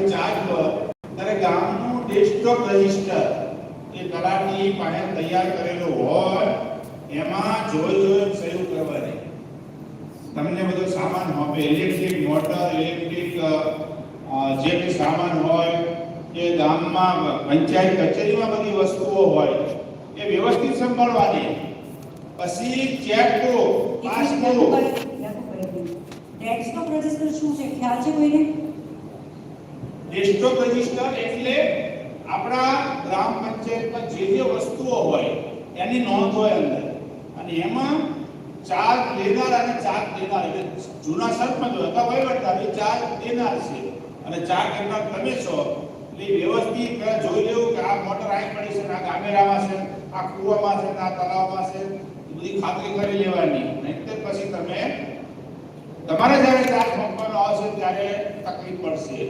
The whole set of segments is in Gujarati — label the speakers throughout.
Speaker 1: તમે ચાર્જ પર ત્યારે ગામનું ડેસ્કટોપ રજિસ્ટર એ તલાટી પાસે તૈયાર કરેલો હોય એમાં જોઈ જોઈ સહયોગ કરવાની. તમને બધો સામાન હોય ઇલેક્ટ્રિક મોટર ઇલેક્ટ્રિક જે બી સામાન હોય કે ગામમાં પંચાયત કચેરીમાં બધી વસ્તુઓ હોય એ વ્યવસ્થિત સંભાળવાની. પછી ચેક કરો પાસ કરો.
Speaker 2: ડેસ્કટોપ રજિસ્ટર શું છે? ખ્યાલ છે કોઈને?
Speaker 1: ડેસ્કટોપ રજિસ્ટર એટલે આપણા ગ્રામ પંચાયતમાં જે જે વસ્તુઓ હોય એની નોંધ હોય અંદર. અને એમાં ચાર્જ લેનાર અને ચાર્જ દેનાર એટલે જૂના સરપંચ હતા વહીવટદાર એ ચાર્જ દેનાર છે. અને ચાર્જ કરનાર તમે છો, એટલે વ્યવસ્થિત પહેલા જોઈ લેવું કે આ મોટર અહીં પડી છે આ ગામેરામાં છે, આ કૂવામાં છે આ તળાવમાં છે બધી ખાતરી કરી લેવાની. નહીંતર પછી તમે તમારે જ્યારે ચાર્જ મૂકવાનો આવશે ત્યારે તકલીફ પડશે.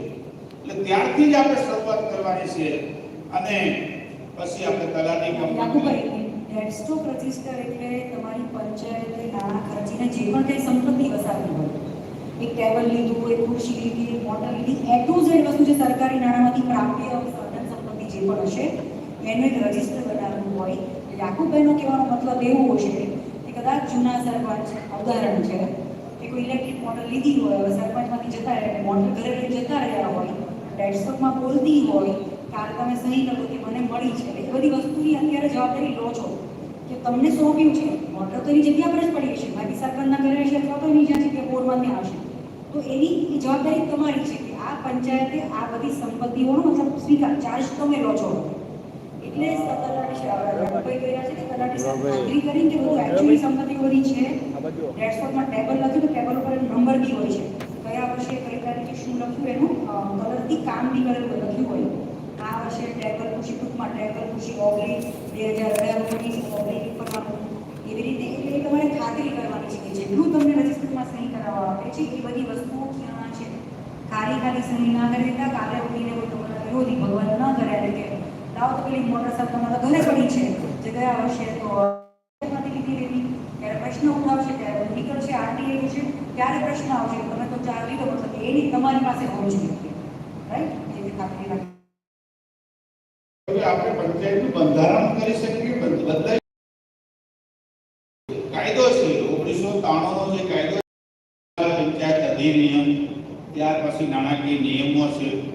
Speaker 1: એટલે ત્યારથી જ આપણે શરૂઆત કરવાની છે. અને પછી આપણે તલાટી
Speaker 2: યાકુભાઈ ડેસ્કટોપ રજિસ્ટર એટલે તમારી પંચાયતે નાણાં ખર્ચીને જે પણ કંઈ સંપત્તિ વસાવી હોય એક ટેબલ લીધું એક ખુરશી લીધી એક મોટર લીધી એ ટુ ઝેડ વસ્તુ જે સરકારી નાણાંમાંથી પ્રાપ્ય સાધન સંપત્તિ જે પણ હશે એનું રજિસ્ટર બનાવવું હોય. યાકુબભાઈનો કહેવાનો મતલબ એવું હશે કે કદાચ જૂના સરપંચ ઉદાહરણ છે કે કોઈ ઇલેક્ટ્રિક મોટર લીધી હોય હવે સરપંચમાંથી જતા રહે મોટર ઘરે લઈને જતા રહ્યા હોય ડેસ્કટોપમાં બોલતી હોય કાલ તમે સહી કરો કે મને મળી છે. એ બધી વસ્તુની અત્યારે જવાબદારી લો છો. કે તમને સોંપ્યું છે. મોટર તો એની જગ્યા પર જ પડી હશે. બાકી સરપંચના ઘરે હશે અથવા તો એની જ્યાં જગ્યા બોર્ડમાંથી આવશે. તો એની જવાબદારી તમારી છે કે આ પંચાયતે આ બધી સંપત્તિઓનો મતલબ સ્વીકાર ચાર્જ તમે લો છો. એટલે તલાટી કે કરી કે બધું સંપત્તિઓ બધી છે. ડેશબોર્ડમાં ટેબલ લખ્યું તો ટેબલ ઉપર નંબર બી હોય છે. કયા વર્ષે તારીખે શું લખ્યું એનું? કલરથી કામ લખ્યું હોય. આ વર્ષે ટ્રેકર ખુશી ટૂંકમાં ટ્રેકર ખુશી ઓગણીસ બે હજાર અઢાર ઓગણીસ કરવાનું એવી રીતે એટલે તમારે ખાતરી કરવાની છે કે જેટલું તમને રજિસ્ટરમાં સહી કરાવવા આપે છે, એ બધી વસ્તુઓ ક્યાં છે. ખાલી ખાલી સહી ના કરી દેતા કાલે ઉઠીને કોઈ તમારા વિરોધી ભગવાન ના કર્યા એટલે લાવો તો પેલી મોટર સાહેબ તમારા ઘરે પડી છે, જે ગયા વર્ષે તો પ્રશ્ન ઉઠાવશે, ત્યારે નીકળશે, આરટીઆઈ છે, ત્યારે પ્રશ્ન આવશે. તમે તો ચાર લીધો એની તમારી પાસે હોવી જોઈએ રાઈટ એની ખાતરી રાખી
Speaker 1: આપણે પંચાયતનું બંધારણ કરી શકીએ બદ- બદલાઈ કાયદો છે, ઓગણીસો ત્રાણું જે કાયદો પંચાયત અધિનિયમ, ત્યાર પછી નાણાકીય નિયમો છે,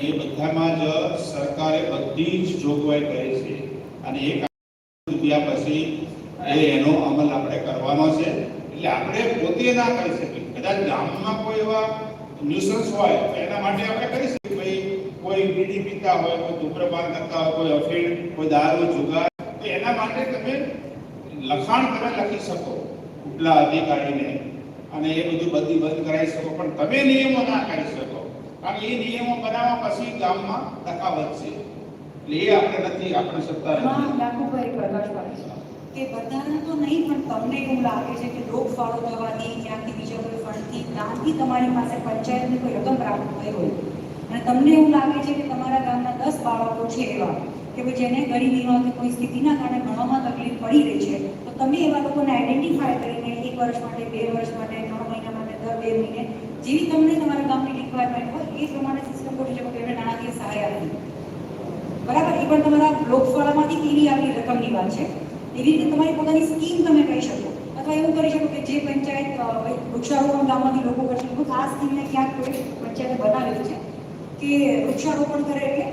Speaker 1: એ બધામાં જ સરકારે બધી જ જોગવાઈ કરી છે. અને એ રૂપિયા પછી એ એનો અમલ આપણે કરવાનો છે. એટલે આપણે પોતે ના કરી શકીએ. કદાચ ગામમાં કોઈ એવા ન્યુસન્સ હોય એના માટે આપણે કરી શકીએ ભાઈ કોઈ બીડી પીતા હોય, કોઈ ધૂમ્રપાન કરતા હોય, કોઈ અફીણ, કોઈ દારૂ, જુગાર, તો એના માટે તમે લખાણ તમે લખી શકો, ઉપલા અધિકારીને. અને એ બધું બધી બંધ કરાવી શકો, પણ તમે નિયમો ના કરી શકો. કારણ એ નિયમો બનાવવા પછી ગામમાં તફાવત છે. એટલે એ આપણે નથી, આપણે સત્તા નથી.
Speaker 2: કે બધાને તો નહીં, પણ તમને એવું લાગે છે કે રોગ ફાળો થવાથી, ક્યાંકથી બીજા કોઈ ફંડથી દાનથી તમારી પાસે પંચાયતની કોઈ રકમ પ્રાપ્ત થઈ હોય. અને તમને એવું લાગે છે કે તમારા ગામના દસ બાળકો છે એવા, કે ભાઈ જેને ગરીબીમાં કે કોઈ સ્થિતિના કારણે ભણવામાં તકલીફ પડી રહી છે, તો તમે એવા લોકોને આઈડેન્ટિફાય કરીને એક વર્ષ માટે, બે વર્ષ માટે, ત્રણ મહિના માટે, દર બે મહિને, જેવી તમને તમારા ગામની રિક્વાયરમેન્ટ હોય, એ પ્રમાણે સિસ્ટમ ગોઠવી શકો એમને નાણાકીય સહાય આપવી. બરાબર? એ પણ તમારા લોકફાળામાંથી કેવી આવી રકમની વાત છે? એવી રીતે તમારી પોતાની સ્કીમ તમે કહી શકો. અથવા એવું કરી શકો કે જે પંચાયત અ, ભાઈ વૃક્ષારોપણ ગામમાંથી લોકો કરશે. તો આ સ્કીમને ક્યાંક કોઈ પંચાયતે બનાવેલી છે કે વૃક્ષારોપણ કરે એટલે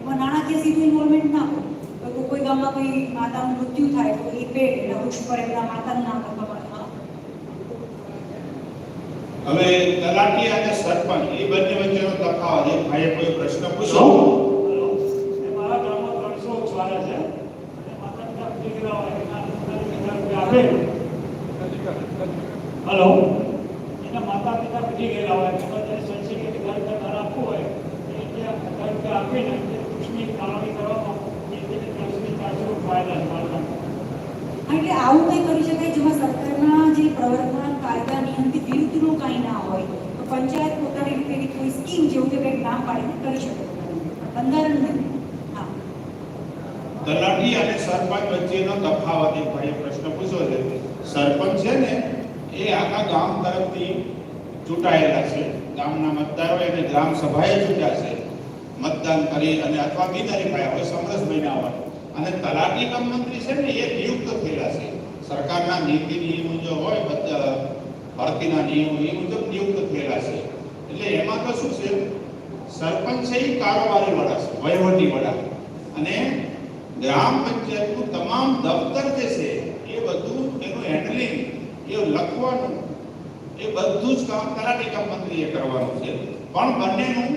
Speaker 2: એમાં નાણાકીય સીધું ઇન્વોલ્વમેન્ટ ના હોય. તો કોઈ- કોઈ ગામમાં કોઈ માતાનું મૃત્યુ થાય તો એ પેડ એટલે વૃક્ષ પર એમના માતાનું નામ લખવામાં આવે. હા.
Speaker 1: હવે તલાટી અને સરપંચ એ બંને વચ્ચેનો તફાવત એ ભાઈએ કોઈ પ્રશ્ન પૂછો
Speaker 3: મારા ગામમાં ત્રણસો ઉછવાળા છે અને માતા પિતા દીકરા હોય એના રૂપિયા આપે હલો? એના માતા પિતા પીટી ગયેલા હોય તમારે સંસ્કૃતિ ઘર ઘર આપવું હોય એ ઘર આપીને કરવામાં રીતે
Speaker 2: એટલે આવું કંઈ કરી શકાય જેમાં સરકારના જે પ્રવર્તમાન કાયદા નિયમથી વિરુદ્ધનું કાંઈ ના હોય તો પંચાયત પોતાની કોઈ સ્કીમ જેવું કે કંઈક નામ પાડીને કરી શકે. બંધારણ
Speaker 1: તલાટી અને સરપંચ વચ્ચેનો તફાવત એ પ્રશ્ન પૂછો છે, સરપંચ છે ને, એ આખા ગામ તરફથી ચૂંટાયેલા છે. ગામના મતદારો એને ગ્રામ સભાએ ચૂંટ્યા છે. મતદાન કરી અને અથવા બિનહરીફાયા હોય સમરસ મહિના હોય. અને તલાટી કમ મંત્રી છે ને, એ નિયુક્ત થયેલા છે. સરકારના નીતિ નિયમો જો હોય ભરતીના નિયમો એ મુજબ નિયુક્ત થયેલા છે. એટલે એમાં તો શું છે? સરપંચ છે એ કારોબારી વડા છે, વહીવટી વડા. અને ગ્રામ પંચાયતનું તમામ દફતર જે છે હેન્ડલિંગ એ લખવાનું, એ બધું જ કામ કામ મંત્રીએ કરવાનું છે. પણ બંનેનું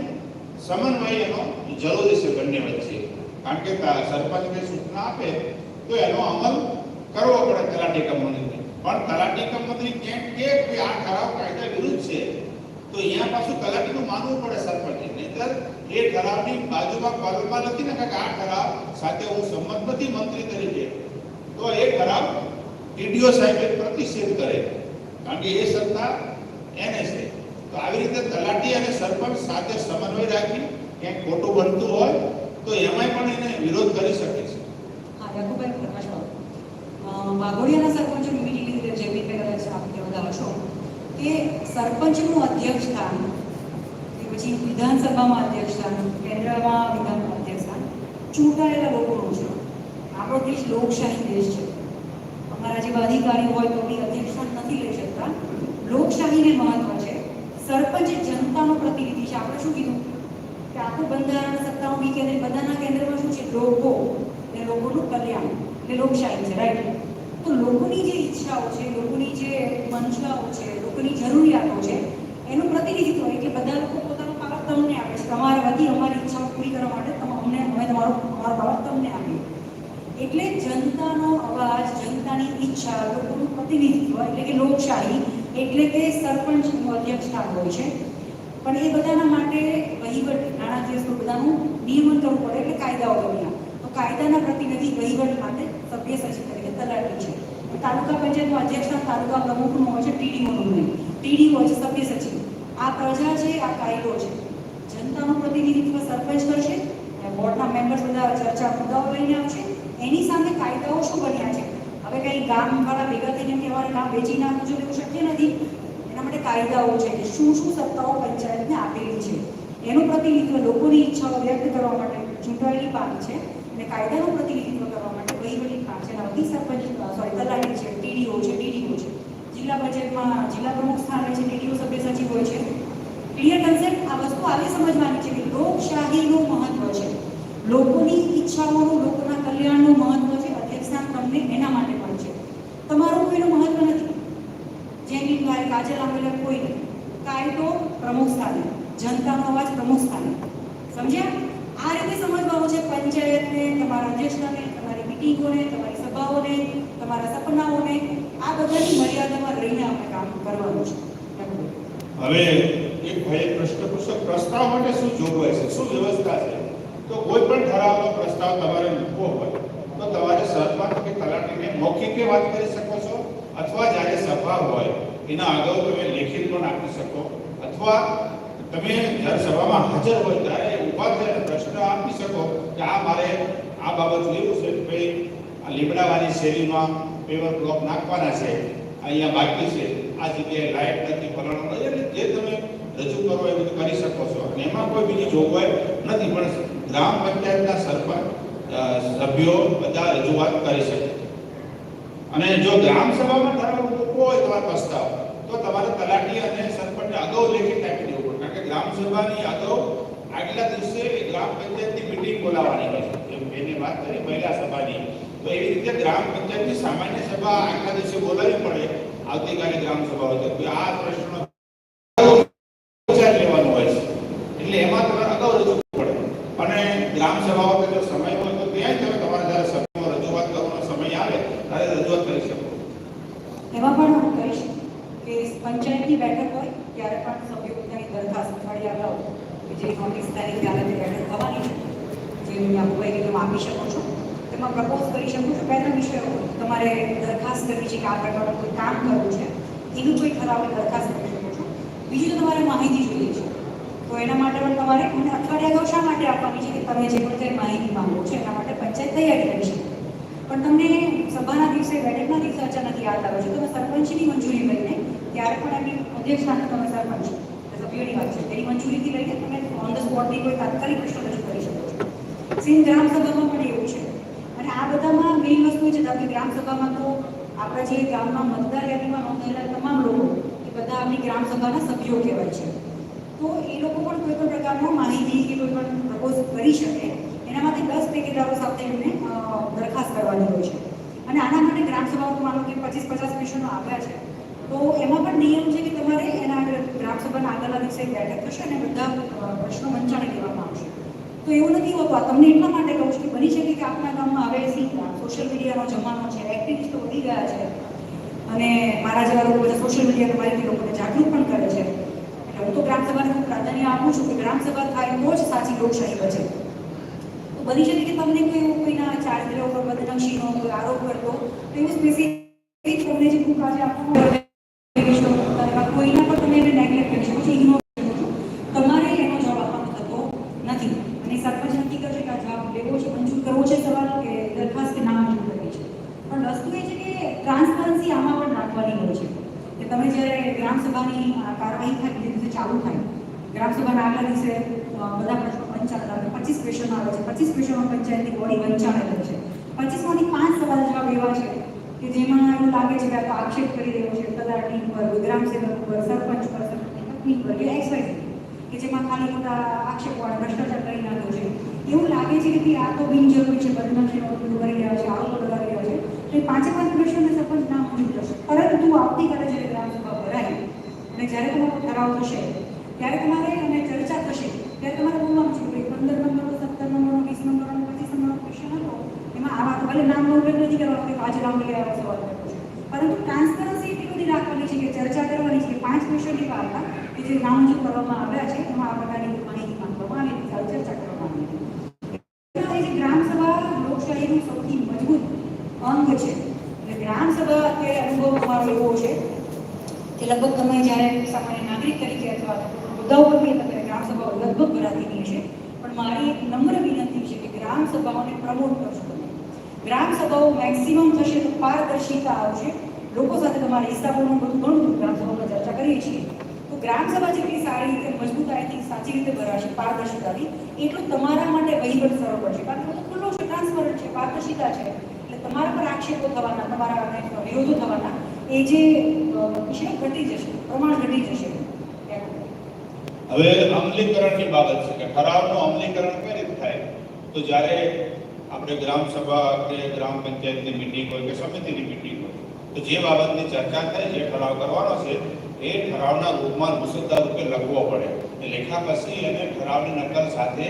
Speaker 1: સમન્વય એનો જરૂરી છે બંને વચ્ચે. કારણ કે સરપંચ સરપંચને સૂચના આપે તો એનો અમલ કરવો પડે તલાટી કામ મંત્રી પણ તલાટી કંપની ક્યાંક કે આ ઠરાવ કાયદા વિરુદ્ધ છે. તો અહીંયા પાછું તલાટીનું માનવું પડે સરપંચે. નહીતર એ ઠરાવની બાજુમાં કોલમમાં લખી નાખે કે આ ઠરાવ સાથે હું સંમત નથી મંત્રી તરીકે. તો એ ઠરાવ ટીડીઓ સાહેબે પ્રતિષેધ કરે કારણ કે એ સત્તા એને છે તો આવી રીતે તલાટી અને સરપંચ સાથે સમન્વય રાખી ક્યાંક ખોટું બનતું હોય, તો એમાંય પણ એને વિરોધ કરી શકે છે.
Speaker 2: વાઘોડિયાના સરપંચોની મીટિંગ લીધી જે બી કદાચ આપ કે છો. કે સરપંચનું અધ્યક્ષ સ્થાન પછી વિધાનસભામાં અધ્યક્ષ સ્થાન કેન્દ્રમાં વિધાનસભા અધ્યક્ષ સ્થાન ચૂંટાયેલા લોકોનું છે. આપણો દેશ લોકશાહી દેશ છે. અમારા જેવા અધિકારીઓ હોય તો બી અધ્યક્ષ સ્થાન નથી લઈ શકતા. લોકશાહીને મહત્વ છે. સરપંચ જનતાનો પ્રતિનિધિ છે. આપણે શું કીધું? કે આખું બંધારણ સત્તાઓ બી કેન્દ્ર, બધાના કેન્દ્રમાં શું છે? લોકો. ને લોકોનું કલ્યાણ. ને લોકશાહી છે રાઈટ તો લોકોની જે ઈચ્છાઓ છે, લોકોની જે મંશાઓ છે, લોકોની જરૂરિયાતો છે, એનું પ્રતિનિધિત્વ એટલે બધા લોકો પોતાનો પાવર તમને આપે છે. તમારા વતી અમારી ઈચ્છાઓ પૂરી કરવા માટે તમે અમને અમે તમારો, અમારો પાવર તમને આપીએ. એટલે જનતાનો અવાજ, જનતાની ઈચ્છા, લોકોનું પ્રતિનિધિત્વ એટલે કે લોકશાહી એટલે કે સરપંચનું અધ્યક્ષ સ્થાન હોય છે. પણ એ બધાના માટે વહીવટ નાણાકીય સ્વરૂપ બધાનું નિયમન કરવું પડે એટલે કાયદાઓ બન્યા તો કાયદાના પ્રતિનિધિ વહીવટ માટે સભ્ય સચિવ તરીકે તલાટી છે. તાલુકા પંચાયતનું અધ્યક્ષતા તાલુકા પ્રમુખનું હોય છે, ટીડીઓનું નહીં. ટીડી હોય છે, સભ્ય સચિવ. આ પ્રજા છે, આ કાયદો છે. જનતાનું પ્રતિનિધિત્વ સરપંચ કરશે બોર્ડના મેમ્બર્સ બધા ચર્ચા મુદ્દાઓ લઈને આવશે. એની સામે કાયદાઓ શું બન્યા છે? હવે કઈ ગામ વાળા ભેગા થઈને કહેવાનું ગામ વેચી નાખવું છે એવું શક્ય નથી, એના માટે કાયદાઓ છે કે શું શું સત્તાઓ પંચાયતને આપેલી છે. એનું પ્રતિનિધિત્વ લોકોની ઈચ્છાઓ વ્યક્ત કરવા માટે ચૂંટાયેલી પાક છે અને કાયદાનું પ્રતિનિધિત્વ કરવા માટે વહીવટી પાક છે. વતી સરપંચ સોરી તલાટી છે, ટીડીઓ છે ટીડીઓ છે. જિલ્લા બજેટમાં, જિલ્લા પ્રમુખ સ્થાને છે ટીડીઓ સભ્ય સચિવ હોય છે. ક્લિયર કન્સેપ્ટ આ વસ્તુ આવી સમજવાની છે કે લોકશાહીનું મહત્વ છે. લોકોની ઈચ્છાઓનું લોકોના કલ્યાણનું મહત્વ છે, અધ્યક્ષના ક્રમને એના માટે પણ છે. તમારું કોઈનું મહત્વ નથી. જેની ભાઈ કાજે આંબેડકર કોઈ કાયદો પ્રમુખ સ્થાને, જનતાનો અવાજ પ્રમુખ સ્થાને. સમજ્યા? આ રીતે સમજવાનું છે, પંચાયતને, તમારા અધ્યક્ષને તમારી મિટિંગોને, તમારી સભાઓને, તમારા સપનાઓને, આ બધાની મર્યાદામાં રહીને આપણે કામ કરવાનું છે.
Speaker 1: હવે એક ભાઈ પ્રશ્ન પૂછો, પ્રસ્તાવ માટે શું જોગવાઈ છે? શું વ્યવસ્થા છે? તો કોઈ પણ ઠરાવનો પ્રસ્તાવ તમારે મૂકવો હોય, તો તમારે સરપંચ કે તલાટીને મૌખિકે વાત કરી શકો છો, અથવા જ્યારે સભા હોય, એના અગાઉ તમે લેખિત પણ આપી શકો, અથવા તમે જ્યારે સભામાં હાજર હોય, ત્યારે ઊભા થઈને પ્રશ્ન આપી શકો કે આ મારે આ બાબત લેવું છે કે ભાઈ આ લીમડાવાની શેરીમાં પેવર બ્લોક નાખવાના છે, અહીંયા બાકી છે, આ જગ્યાએ લાઇટ નથી ફલાણો એટલે જે તમે રજૂ કરો એ બધું કરી શકો છો. અને એમાં કોઈ બીજી જોગવાઈ નથી, પણ ગ્રામ પંચાયતના સરપંચ સભ્યો બધા રજૂઆત કરી શકે અને જો ગ્રામ સભામાં તમારો મૂકવો હોય, તમારો પ્રસ્તાવ, તો તમારે તલાટી અને સરપંચને અગાઉ લેખિત આપી દેવું પડે. કારણ કે ગ્રામ સભાની અગાઉ આગલા દિવસે ગ્રામ પંચાયતની મિટિંગ બોલાવવાની હોય છે. એની વાત કરી, મહિલા સભાની. તો એવી રીતે ગ્રામ પંચાયતની સામાન્ય સભા આગલા દિવસે બોલાવવી પડે. આવતીકાલે ગ્રામ સભા હોય તો આ પ્રશ્નો વિચાર લેવાનો હોય છે એટલે એમાં તમારે અગાઉ રજૂ કરવું પડે અને ગ્રામ સભા વખતે જો સમય હોય તો ત્યાં જ તમે તમારે જ્યારે સભામાં રજૂઆત કરવાનો સમય આવે ત્યારે રજૂઆત કરી શકો
Speaker 2: એમાં પણ હું કહીશ કે પંચાયતની બેઠક હોય ત્યારે પણ સભ્યો પોતાની દરખાસ્ત અઠવાડિયા અગાઉ કે જે નોટિસ તારીખ ત્યારે બેઠક થવાની છે, જે હું કે તમે આપી શકો છો. તેમાં પ્રપોઝ કરી શકું છું. પહેલા વિષયો તમારે દરખાસ્ત કરવી છે કે આ પ્રકારનું કોઈ કામ કરવું છે, એનું કોઈ ખરાબ દરખાસ્ત કરી શકો છો. બીજું તો તમારે માહિતી જોઈએ છે. તો એના માટે પણ તમારે મને અઠવાડિયા અગાઉ શા માટે આપવાની છે કે તમે જે પણ કંઈ માહિતી માંગો છો, એના માટે પંચાયત તૈયારી કરી શકે પણ તમને સભાના દિવસે, બેઠકના દિવસે અચાનક યાદ આવે છે. તમે સરપંચની મંજૂરી લઈને ત્યારે પણ એમની અધ્યક્ષ સાથે તમે સરપંચ સભ્યોની વાત છે. તેની મંજૂરીથી લઈને તમે ઓન ધ સ્પોટની કોઈ તાત્કાલિક પ્રશ્ન રજૂ કરી શકો છો. સેમ ગ્રામસભામાં પણ એવું છે. અને આ બધામાં મેઇન વસ્તુ છે છે કે ગ્રામસભામાં તો આપણા જે ગામમાં મતદાર યાદીમાં નોંધાયેલા તમામ લોકો, એ બધા આપણી ગ્રામસભાના સભ્યો કહેવાય છે. તો એ લોકો પણ કોઈ પણ પ્રકારનો માહિતી કે કોઈ પણ પ્રપોઝ કરી શકે, એના માટે દસ ટેકેદારો સાથે એમને દરખાસ્ત કરવાની હોય છે. અને આના માટે ગ્રામસભાઓ માનો કે પચીસ પચાસ મિશનો આવ્યા છે. તો એમાં પણ નિયમ છે કે તમારે એના આગળ ગ્રામસભાના આગળના દિવસે બેઠક થશે અને બધા પ્રશ્નો મંચાણી લેવામાં આવશે. તો એવું નથી હોતું. આ તમને એટલા માટે કહું છું કે બની શકે કે આપણા ગામમાં હવે સોશિયલ મીડિયાનો જમાનો છે એક્ટિવિસ્ટો વધી ગયા છે. અને મારા જેવા લોકો બધા સોશિયલ મીડિયાના માહિતી લોકોને જાગૃત પણ કરે છે. એટલે હું તો ગ્રામસભાને ખૂબ પ્રાધાન્ય આપું છું કે ગ્રામસભા થાય તો જ સાચી લોકશાહી બચે. તો બની શકે કે તમને કોઈ એવું કોઈના ચારિત્ર ઉપર બદનક્ષીનો કોઈ આરોપ કરતો તો એવું સ્પેસિફિક તમને જે બુક આજે આપવામાં આવે, કોઈના પર તમે એને નેગ્લેક્ટ કરી શકો છો ઇગ્નોર કરી શકો છો તમારે એનો જવાબ આપવાનો થતો નથી અને સરપંચ નક્કી કરશે કે આ જવાબ લેવો છે મંજૂર કરવો છે સવાલ કે દરખાસ્ત કે ના મંજૂર કરવી છે પણ વસ્તુ એ છે કે ટ્રાન્સપરન્સી આમાં પણ રાખવાની હોય છે કે તમે જ્યારે ગ્રામસભાની આ કાર્યવાહી થાય બીજે દિવસે ચાલુ થાય ગ્રામસભાના આગલા દિવસે અ, બધા પ્રશ્નો પંચાયત આવે પચીસ ક્વેશ્ચન આવે છે પચીસ ક્વેશ્ચનમાં પંચાયતની બોડી વંચાણેલ છે પચીસમાંથી પાંચ સવાલ જવાબ એવા છે કે જેમાં એવું લાગે છે કે આ તો આક્ષેપ કરી રહ્યો છે તલાટી ઉપર ગ્રામ સેવક ઉપર સરપંચ પર સરપંચની પત્ની પર કે એક્સ વાય કે જેમાં ખાલી ખોટા આક્ષેપવાળા ભ્રષ્ટાચાર કરી નાખ્યો છે છે કે આ તો બિનજરૂરી છે બધું કરી રહ્યા છે, આરોપો કરી રહ્યા છે, તો એ પાંચે પાંચ પ્રશ્નોને સપોઝ ના મંજૂર જશે પરંતુ આવતીકાલે જ્યારે ગ્રામસભા ભરાય અને જ્યારે તમારો ઠરાવ થશે, ત્યારે તમારે અને ચર્ચા થશે, ત્યારે તમારે બોલવાનું છે કે પંદર નંબરનો, સત્તર નંબરનો, વીસ નંબરનો, પચીસ નંબરનો ક્વેશ્ચન હતો, એમાં આ વાત ભલે નામનો ઉલ્લેખ નથી કરવાનો કે આજે રામ આવ્યા સવાલ છે. પરંતુ ટ્રાન્સપરન્સી એટલી બધી રાખવાની છે કે ચર્ચા કરવાની છે પાંચ ક્વેશ્ચન એવા હતા કે જે નામંજૂર કરવામાં આવ્યા છે, એમાં આ પ્રકારની માહિતી માંગવામાં આવી ચર્ચા કરવામાં આવી હતી એટલે જે ગ્રામસભા લોકશાહીનું સૌથી મજબૂત અંગ છે એટલે ગ્રામસભા અત્યારે અનુભવ તમારો એવો છે કે લગભગ તમે જ્યારે સામાન્ય નાગરિક તરીકે અથવા મુદ્દાઓ પર બી તમે ગ્રામસભાઓ લગભગ ભરાતી નહીં છે. પણ મારી એક નમ્ર વિનંતી છે કે ગ્રામસભાઓને પ્રમોટ કરશો તમે ગ્રામસભાઓ મેક્સિમમ થશે તો પારદર્શિતા આવશે. લોકો સાથે તમારે હિસાબોનું બધું ઘણું બધું ગ્રામસભામાં ચર્ચા કરીએ છીએ. તો ગ્રામસભા જેટલી સારી રીતે મજબૂતાઈથી સાચી રીતે ભરાશે, પારદર્શિતાથી, એટલું તમારા માટે વહીવટ સરળ પડશે. કારણ કે બધું ખુલ્લો છે ટ્રાન્સપરન્ટ છે, પારદર્શિતા છે. એટલે તમારા પર આક્ષેપો થવાના, તમારા વિરોધો થવાના એ જે છે ઘટી જશે, પ્રમાણ ઘટી જશે.
Speaker 1: હવે અમલીકરણની બાબત છે કે ઠરાવનું અમલીકરણ કઈ રીતે થાય? તો જ્યારે આપણે ગ્રામ સભા કે ગ્રામ પંચાયતની મિટિંગ હોય કે સમિતિની મિટિંગ હોય, તો જે બાબતની ચર્ચા થાય, જે ઠરાવ કરવાનો છે, એ ઠરાવના રૂપમાં મુસદ્દા રૂપે લખવો પડે. લેખા પછી અને ઠરાવની નકલ સાથે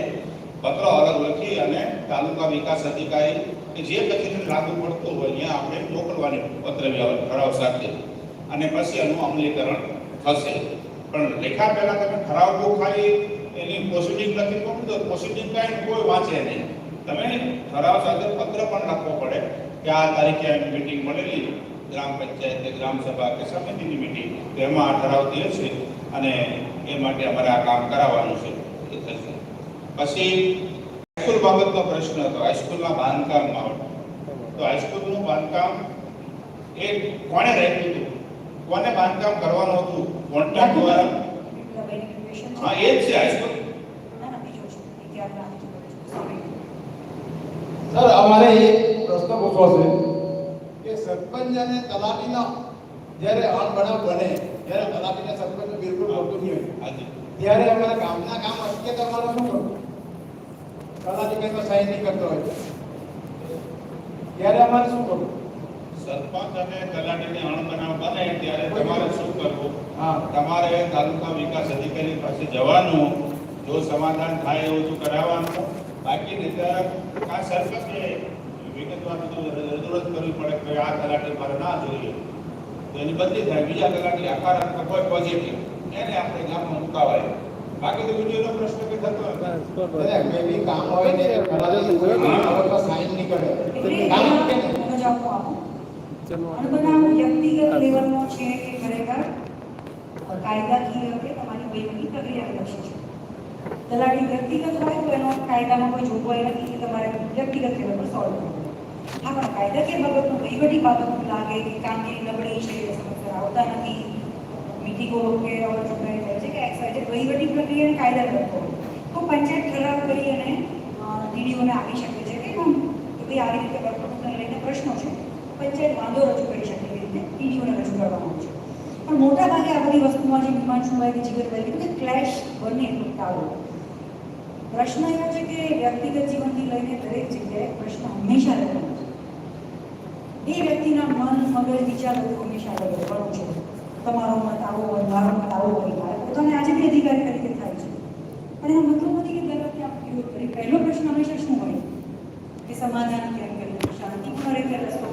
Speaker 1: પત્ર અલગ લખી અને તાલુકા વિકાસ અધિકારી કે જે કચેરીને લાગુ પડતું હોય, ત્યાં આપણે મોકલવાની પત્ર ઠરાવ સાથે. અને પછી એનું અમલીકરણ થશે. પણ લેખા પહેલા તમે ઠરાવ બહુ ખાલી એની પ્રોસિડિંગ લખી પણ તો પ્રોસિડિંગ કાંઈ કોઈ વાંચે નહીં. તમે ઠરાવ સાથે પત્ર પણ લખવો પડે કે આ તારીખે આવી મિટિંગ મળેલી ગ્રામ પંચાયત કે ગ્રામ સભા કે સમિતિની મિટિંગ તો એમાં આ ઠરાવ થયો છે અને એ માટે અમારે આ કામ કરાવવાનું છે. પછી હાઈસ્કૂલ બાબતનો પ્રશ્ન હતો. હાઈસ્કૂલના બાંધકામમાં તો હાઈસ્કૂલનું બાંધકામ એ કોણે રાખ્યું હતું? કોને બાંધકામ કરવાનું હતું? કોન્ટ્રાક્ટ દ્વારા. હા એ જ છે હાઈસ્કૂલ.
Speaker 4: સર અમારે એ પ્રશ્ન પૂછવો છે કે સરપંચ અને તલાટીના જ્યારે અણબનાવ બને ત્યારે તલાટીના સરપંચ બિલકુલ હોતું નહીં હોય.
Speaker 1: હાજી.
Speaker 4: ત્યારે અમારા ગામના કામ અટકે તો અમારે શું કરવું? તલાટી કંઈ તો સહી નહીં કરતો હોય. ત્યારે અમારે શું કરવું?
Speaker 1: સરપંચ અને તલાટીની અણબનાવ બને ત્યારે તમારે શું કરવું?
Speaker 4: હા.
Speaker 1: તમારે તાલુકા વિકાસ અધિકારી પાસે જવાનું જો સમાધાન થાય એવું તો કરાવવાનું. બાકી રીતે આ સરપંચે વિગતવાર તો રજૂઆત કરવી પડે કે આ તલાટી મારે ના જોઈએ. એની બદલી થાય. બીજા તલાટી આકાર કોઈ પોઝિટિવ એને આપણે ગામમાં મુકાવાય. બાકી તો બીજો એનો પ્રશ્ન કે થતો નથી.
Speaker 4: કામ હોય ને કામ સાઈન
Speaker 2: નીકળે.
Speaker 4: કામ
Speaker 2: આપું. અણબનાવ વ્યક્તિગત લેવલનો છે કે ખરેખર કાયદાકીય કે તમારી વહીવટી પ્રક્રિયા લક્ષી છે. તલાટી વ્યક્તિગત હોય તો એનો કાયદામાં કોઈ જોગવાઈ નથી કે તમારે વ્યક્તિગત લેવલ પર સોલ્વ કરવું હા પણ કાયદાકીય બાબતનો વહીવટી બાબતનું લાગે કે કામગીરી નબળી છે સમસ્યા આવતા નથી મિટિંગો કે અવર જોગવાઈ થાય છે કે એક્સવાઇઝેડ વહીવટી પ્રક્રિયાને કાયદા લખો. તો પંચાયત ઠરાવ કરી અને ડીડીઓને આપી શકે છે, કે હું કે ભાઈ આવી રીતે વર્તણૂકને લઈને પ્રશ્નો છે. પંચાયત વાંધો રજૂ કરી શકે એવી રીતે ડીડીઓને રજૂ કરવામાં છે પણ મોટા ભાગે આ બધી વસ્તુમાં જે મીમાંસુભાઈ કે જીવન કીધું કે ક્લેશ બને ટાળો. પ્રશ્ન એવો છે કે વ્યક્તિગત જીવનથી લઈને દરેક જગ્યાએ પ્રશ્ન હંમેશા રહેવાનો છે. એ વ્યક્તિના મન, મગજ, વિચાર બધું હંમેશા રહેવાનું છે. તમારો મત આવો હોય, મારો મત આવો હોય, મારે પોતાને આજે બી અધિકારી તરીકે થાય છે. અને આ મતલબ નથી કે દર વખતે આપણે પહેલો પ્રશ્ન હંમેશા શું હોય? કે સમાધાન કેમ કરીએ શાંતિ ખરેખર રસ્તો